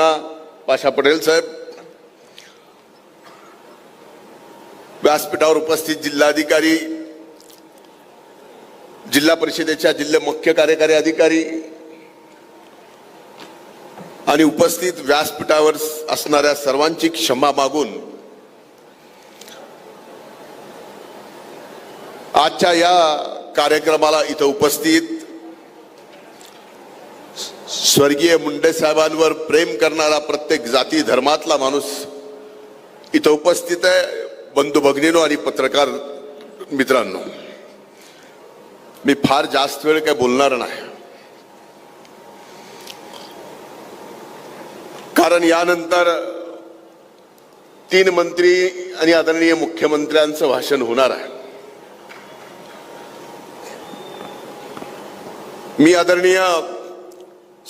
साहेबांना पाशा पटेल साहेब. व्यासपीठावर उपस्थित जिल्हाधिकारी जिल्हा परिषदेच्या जिल्हा मुख्य कार्यकारी अधिकारी आणि उपस्थित व्यासपीठावर असणाऱ्या सर्वांची क्षमा मागून आजच्या या कार्यक्रमाला इथं उपस्थित स्वर्गीय मुंडे साहेबांवर प्रेम करणारा प्रत्येक जाती धर्मातला माणूस इथं उपस्थित आहे बंधू भगिनीनो आणि पत्रकार मित्रांनो. मी फार जास्त वेळ काय बोलणार नाही. कारण यानंतर तीन मंत्री आणि आदरणीय मुख्यमंत्र्यांचं भाषण होणार आहे. मी आदरणीय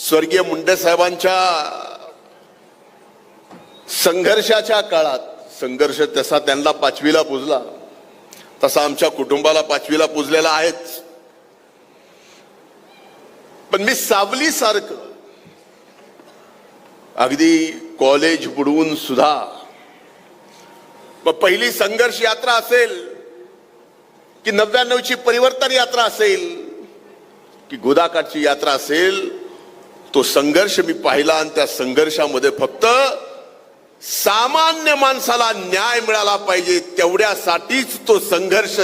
स्वर्गीय मुंडे साहेबांच्या संघर्षाच्या काळात संघर्ष तसा त्यांना पाचवीला पुजला तसा आमच्या कुटुंबाला पाचवीला पुजलेला आहेच. पण मी सावली सारखं अगदी कॉलेज बुडवून सुद्धा मग पहिली संघर्ष यात्रा असेल की नव्याण्णवची परिवर्तन यात्रा असेल की गोदाकाठची यात्रा असेल तो संघर्ष मी पाहिला आणि त्या संघर्षामध्ये फक्त सामान्य माणसाला न्याय मिळाला पाहिजे तेवढ्यासाठीच तो संघर्ष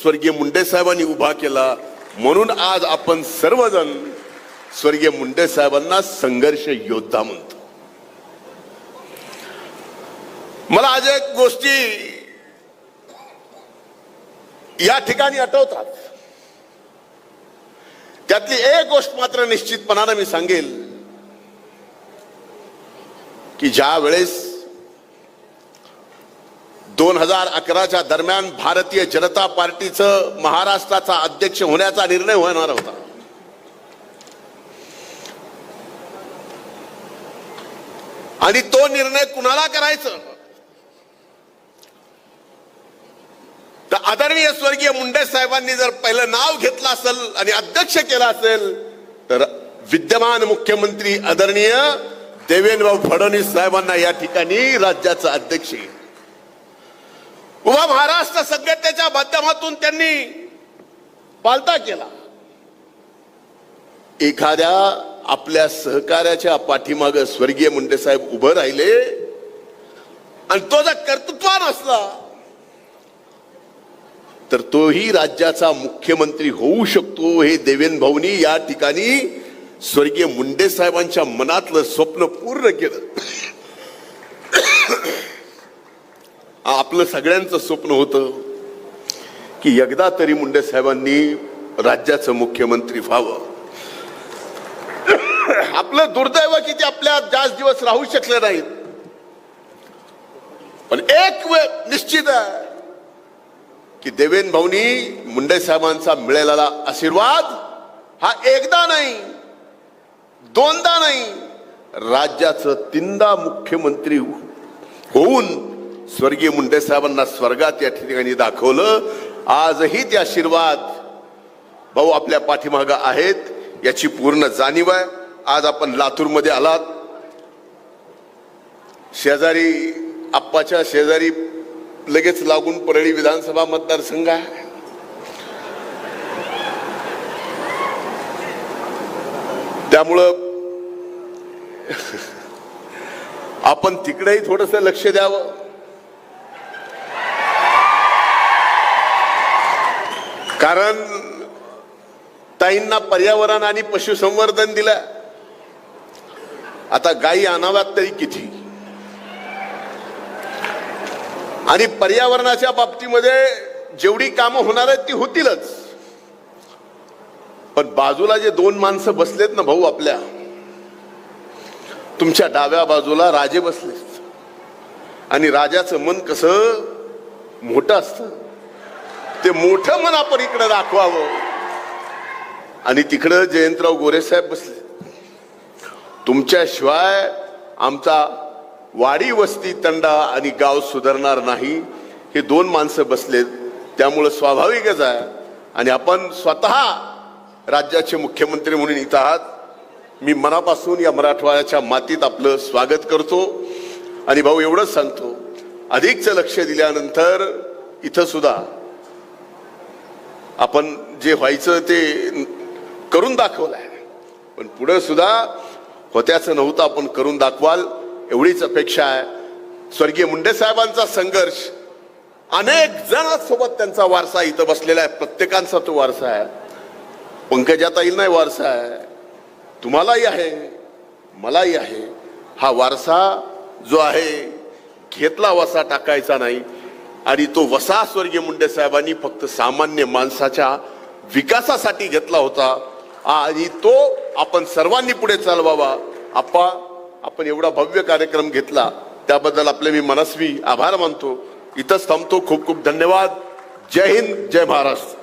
स्वर्गीय मुंडे साहेबांनी उभा केला. म्हणून आज आपण सर्वजण स्वर्गीय मुंडे साहेबांना संघर्ष योद्धा म्हणतो. मला आज एक गोष्टी या ठिकाणी आठवतात. त्यातली एक गोष्ट मात्र निश्चितपणानं मी सांगेल की ज्या वेळेस दोन हजार अकराच्या दरम्यान भारतीय जनता पार्टीचं महाराष्ट्राचा अध्यक्ष होण्याचा निर्णय होणार होता. आणि तो निर्णय कुणाला करायचं तर आदरणीय स्वर्गीय मुंडे साहेबांनी जर पहिलं नाव घेतलं असेल आणि अध्यक्ष केलं असेल तर विद्यमान मुख्यमंत्री आदरणीय देवेंद्रभाऊ फडणवीस साहेबांना या ठिकाणी राज्याचा अध्यक्ष उभा महाराष्ट्र संघटनेच्या माध्यमातून त्यांनी पालता केला. एखाद्या आपल्या सहकार्याच्या पाठीमाग स्वर्गीय मुंडे साहेब उभं राहिले आणि तो जर कर्तृत्वान असला तर तोही राज्याचा मुख्यमंत्री होऊ शकतो हे देवेंद्र भाऊनी या ठिकाणी स्वर्गीय मुंडे साहेबांच्या मनातलं स्वप्न पूर्ण केलं. आपलं सगळ्यांचं स्वप्न होतं की एकदा तरी मुंडे साहेबांनी राज्याचं मुख्यमंत्री व्हावं. आपलं दुर्दैव की ते आपल्या जास्त दिवस राहू शकले नाहीत. पण एक वेळ निश्चित आहे की देवेंद्र भाऊनी मुंडे साहेबांचा मिळालेला आशीर्वाद हा एकदा नाही दोनदा नाही राज्याचं तीनदा मुख्यमंत्री होऊन स्वर्गीय मुंडे साहेबांना स्वर्गात या ठिकाणी दाखवलं. आजही ते आशीर्वाद भाऊ आपल्या पाठीमाग आहेत याची पूर्ण जाणीव आहे. आज आपण लातूरमध्ये आलात. शेजारी आप्पाच्या शेजारी लगेच लागून परळी विधानसभा मतदारसंघ आहे. त्यामुळं आपण तिकडेही थोडस लक्ष द्यावं. कारण ताईंना पर्यावरण आणि पशुसंवर्धन दिलं. आता गायी आणाव्यात तरी किती? आणि पर्यावरणाच्या बाबतीमध्ये जेवढी कामं होणार आहेत ती होतीलच. पण बाजूला जे दोन माणसं बसलेत ना भाऊ आपल्या तुमच्या डाव्या बाजूला राजे बसलेत. आणि राजाचं मन कसं मोठं असतं. ते मोठं मन आपण इकडे दाखवावं. आणि तिकडं जयंतराव गोरे साहेब बसले. तुमच्याशिवाय आमचा वाडी वस्ती तंडा आणि गाव सुधारणार नाही. हे दोन माणसं बसलेत त्यामुळं स्वाभाविकच आहे. आणि आपण स्वतः राज्याचे मुख्यमंत्री म्हणून इथं आहात. मी मनापासून या मराठवाड्याच्या मातीत आपलं स्वागत करतो. आणि भाऊ एवढंच सांगतो. अधिकचं लक्ष दिल्यानंतर इथं सुद्धा आपण जे व्हायचं ते करून दाखवलंय. पण पुढं सुद्धा होत्याचं नव्हतं आपण करून दाखवाल. एवढीच अपेक्षा आहे. स्वर्गीय मुंडे साहेबांचा संघर्ष. अनेक जणांसोबत त्यांचा वारसा इथं बसलेला आहे. प्रत्येकांचा तो वारसा आहे. पंकजाताईल नाही वारसा आहे. तुम्हालाही आहे. मलाही आहे. हा वारसा जो आहे घेतला वसा टाकायचा नाही. आणि तो वसा स्वर्गीय मुंडे साहेबांनी फक्त सामान्य माणसाच्या विकासासाठी घेतला होता. आणि तो आपण सर्वांनी पुढे चालवावा. आप्पा आपण एवढा भव्य कार्यक्रम घेतला त्याबद्दल आपले मी मनस्वी आभार मानतो. इथंच थांबतो. खूप खूप धन्यवाद. जय हिंद जय महाराष्ट्र.